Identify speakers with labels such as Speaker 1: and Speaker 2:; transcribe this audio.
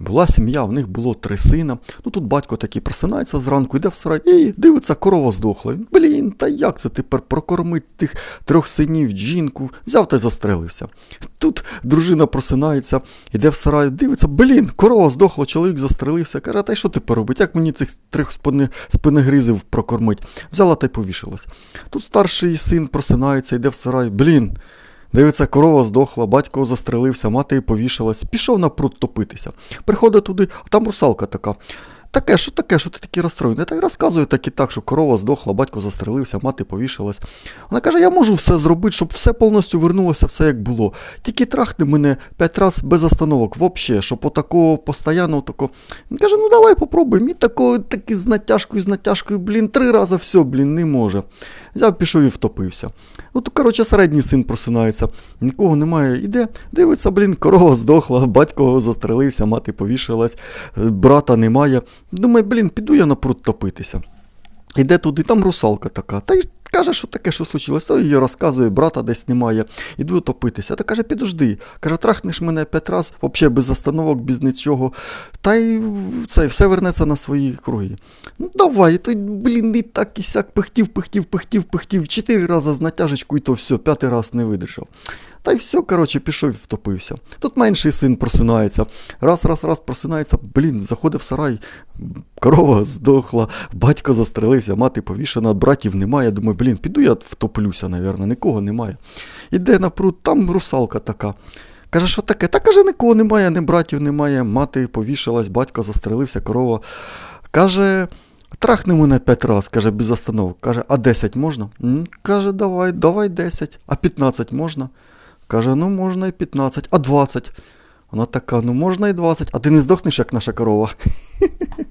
Speaker 1: Була сім'я, в них було три сина. Ну тут батько такий просинається зранку, йде в сарай і дивиться, корова здохла. Блін, та як це тепер прокормить тих трьох синів, жінку? Взяв та й застрелився. Тут дружина просинається, йде в сарай, дивиться, блін, корова здохла, чоловік застрелився. Каже, та й що тепер робить? Як мені цих трьох спини, спинегризів прокормить? Взяла та й повішалась. Тут старший син просинається, йде в сарай, блін. Дивиться, корова здохла, батько застрелився, мати повішалась, пішов на пруд топитися. Приходить туди, а там русалка така. Таке, що таке, що ти такий розстроєний? Та й розказує так і так, що корова здохла, батько застрелився, мати повішалась. Вона каже, я можу все зробити, щоб все повністю вернулося, все як було. Тільки трахни мене п'ять разів без остановок, взагалі, щоб отакого постійно тако. Він каже, ну давай попробуй. Мій тако, таки з натяжкою, з натяжкою, блін, три рази все, блін, не може. Взяв, пішов і втопився. Ну, то, коротше, середній син просинається, нікого немає, іде, дивиться, блін, корова здохла, батько застрелився, мати повішалась, брата немає. Думає, блін, піду я на пруд топитися. Іде туди, там русалка така. Та й каже, що таке, що случилось. То їй розказує, брата десь немає. Іду топитися. Та каже, підожди. Каже, трахнеш мене п'ять раз, взагалі без остановок, без нічого. Та й це все вернеться на свої круги. Ну давай, той, блін, і так і сяк пихтів, пихтів, пихтів, пихтів. Чотири рази з натяжечку, і то все, п'ятий раз не видержав. Та й все, коротше, пішов і втопився. Тут менший син просинається. Раз, раз, раз просинається, блін, заходив в сарай, корова здохла, батько застрелився, мати повішена, братів немає. Думаю, блін, піду я втоплюся, навірно, нікого немає. Іде на пруд, там русалка така. Каже, що таке? Та каже, нікого немає, ні братів немає, мати повішалась, батько застрелився, корова. Каже. Трахни мене п'ять раз, каже, без остановок. Каже, а 10 можна? «М, Каже, давай, давай 10. А 15 можна? Каже, ну можна і 15, а 20. Вона така, ну можна і 20, а ти не здохнеш, як наша корова.